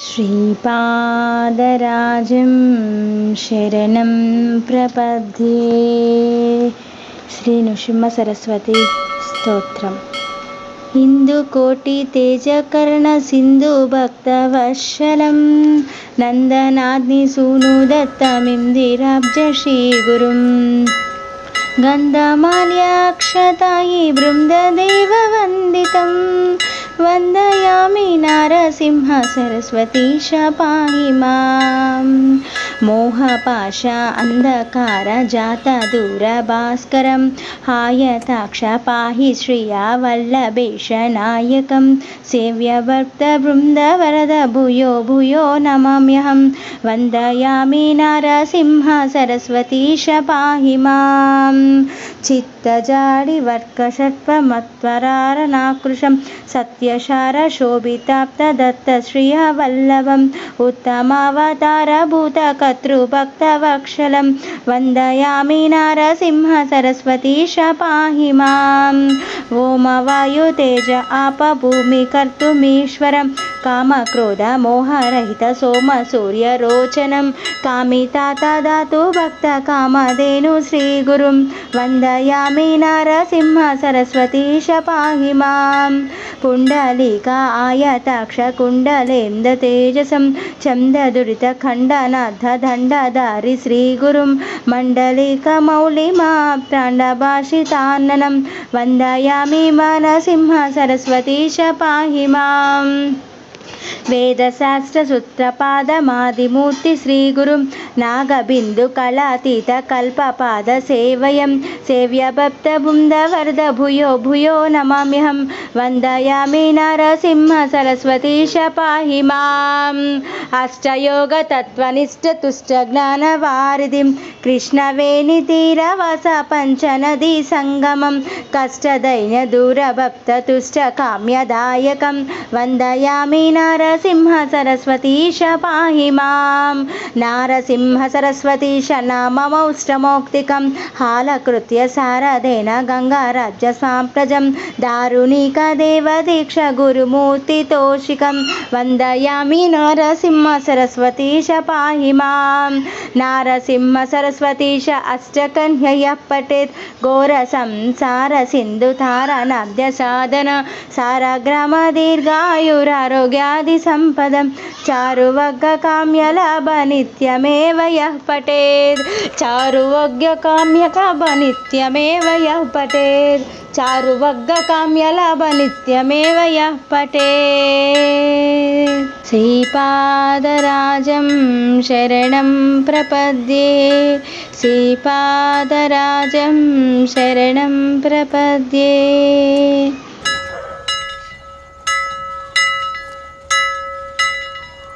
श्रीपादराजं शरणं प्रपद्ये। श्रीनृसिंहसरस्वतीस्तोत्रं हिन्दुकोटितेजकर्णसिन्धुभक्तवशरं नन्दनाग्निसूनुदत्तमिं दिराब्ज गन्धमाल्याक्षतायि बृन्ददेववन्दितम् वन्दयामि नारसिंहसरस्वतीशपाहि मा मोहपाशा दूरभास्करं हायताक्ष पाहि श्रिया वल्लभेश नायकं सेव्यभक्तवृन्दवरद भूयो भूयो नम्यहं वन्दयामि नारसिंहसरस्वतीश पाहि मां चित्तजाडिवर्कषट्वमत्वरारणाकृशं सत् यशार शोभिताप्तदत्त श्रियवल्लभम् उत्तम अवतार भूतकर्तृभक्तवक्षलं पाहि माम् ओम वायुतेज आपभूमि कर्तुमीश्वरं कामक्रोध मोहरहित सोम सूर्यरोचनं श्रीगुरुं वन्दयामि नारसिंहसरस्वती पाहि माम् ఓమవాయు తేజ ఆప భూమి కర్తుమీశ్వరం కామక్రోధ మోహరహిత సోమ సూర్య రోచనం కామితాత దాతు భక్త కామధేను శ్రీ గురుం వందయామి నారసింహ సరస్వతీశ పాహి మాం పుండలీక ఆయతాక్ష కుండలేంద తేజసం చందదురిత ఖండనాథ దండధారి శ్రీ గురుం మండలిక మౌళిమా ప్రాండభాషితాన్ననం వందయామి నరసింహ సరస్వతీశ పాహి మాం. నారసింహ సరస్వతీశ నామమౌష్టమౌక్తికం హాలకృత్య సారథేన గంగారాజ్య సాంప్రజం దారుణీక దేవదీక్ష గురుమూర్తి తోషికం. వందయామి నారసింహ సరస్వతీశ పాహి మాం. నారసింహ సరస్వతీశ అష్టకన్యయ పఠేత్. ఘోర సంసార సింధు తారణాబ్ద సాధన. సారగ్రామ దీర్ఘాయురారోగ్యాది సంపదం. చారువగ్గ కామ్యలాభ నిత్యమేవ యః పఠేత్ చారువగ్య కామ్యకాభ నిత్యమేవ యః పఠేత్ చారువగ్గ కామ్యలాభ నిత్యమేవ యః పఠేత్ శ్రీపాదరాజం శరణం ప్రపద్యే. శ్రీపాదరాజం శరణం ప్రపద్యే.